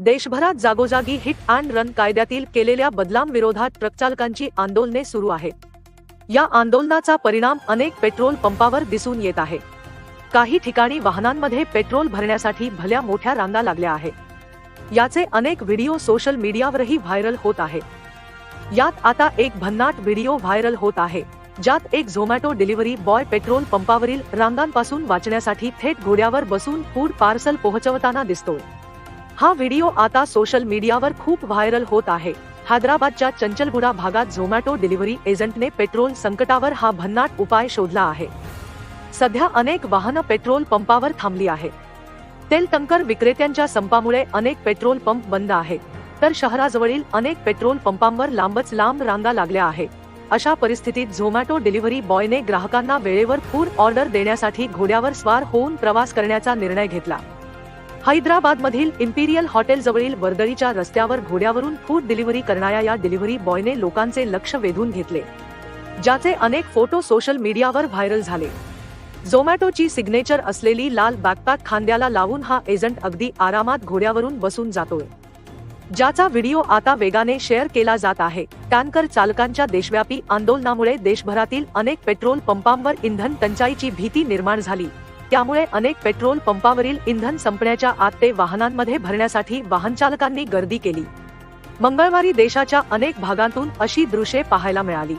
देशभरात जागोजागी hit and run कायद्यातील केलेल्या बदलांविरोधात ट्रकचालकांची आंदोलने सुरू आहेत. या आंदोलनाचा परिणाम अनेक पेट्रोल पंपावर दिसून येत आहे. काही ठिकाणी वाहनांमध्ये पेट्रोल भरण्यासाठी भल्या मोठ्या रांगा लागल्या आहेत. याचे अनेक व्हिडिओ सोशल मीडियावरही व्हायरल होत आहे यात आता एक भन्नाट व्हिडिओ व्हायरल होत आहे ज्यात एक झोमॅटो डिलिव्हरी बॉय पेट्रोल पंपावरील रांगांपासून वाचण्यासाठी थेट घोड्यावर बसून फूड पार्सल पोहोचवताना दिसतोय. हा व्हिडिओ आता सोशल मीडियावर खूप व्हायरल होत आहे. हैदराबादच्या चंचलगुडा भागात झोमॅटो डिलिव्हरी एजंटने पेट्रोल संकटावर हा भन्नाट उपाय शोधला आहे. सध्या अनेक वाहनं पेट्रोल पंपावर थांबली आहे तेल टंकर विक्रेत्यांच्या संपामुळे अनेक पेट्रोल पंप बंद आहेत. तर शहराजवळील अनेक पेट्रोल पंपांवर लांबच लांब रांगा लागल्या आहे अशा परिस्थितीत झोमॅटो डिलिव्हरी बॉयने ग्राहकांना वेळेवर फूड ऑर्डर देण्यासाठी घोड्यावर स्वार होऊन प्रवास करण्याचा निर्णय घेतला. हैदराबाद मधील इम्पिरियल हॉटेल जवळील वर्दळीच्या रस्त्यावर घोड्यावरून फूड डिलिव्हरी करणाऱ्या या डिलिव्हरी बॉयने लोकांचे लक्ष वेधून घेतले ज्याचे अनेक फोटो सोशल मीडियावर व्हायरल झाले. झोमॅटोची सिग्नेचर असलेली लाल बॅकपॅक खांद्याला लावून हा एजंट अगदी आरामात घोड्यावरून बसून जातोय. ज्याचा व्हिडिओ आता वेगाने शेअर केला जात आहे. टँकर चालकांच्या देशव्यापी आंदोलनामुळे देशभरातील अनेक पेट्रोल पंपांवर इंधन टंचाईची भीती निर्माण झाली. त्यामुळे अनेक पेट्रोल पंपावरील इंधन संपण्याच्या आत ते वाहनांमध्ये भरण्यासाठी वाहनचालकांनी गर्दी केली. मंगळवारी देशाच्या अनेक भागांतून अशी दृश्ये पाहायला मिळाली.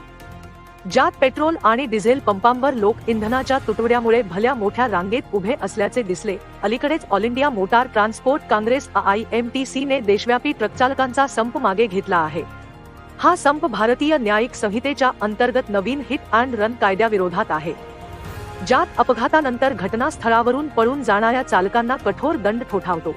ज्यात पेट्रोल आणि डिझेल पंपांवर लोक इंधनाच्या तुटवड्यामुळे भल्या मोठ्या रांगेत उभे असल्याचे दिसले. अलीकडेच all India motor transport congress A I M सीने देशव्यापी ट्रकचालकांचा संप मागे घेतला आहे. हा संप भारतीय न्यायिक संहितेच्या अंतर्गत नवीन हिट अँड रन कायद्याविरोधात आहे. ज्यात अपघातानंतर घटनास्थळावरून पळून जाणाऱ्या चालकांना कठोर दंड ठोठावतो.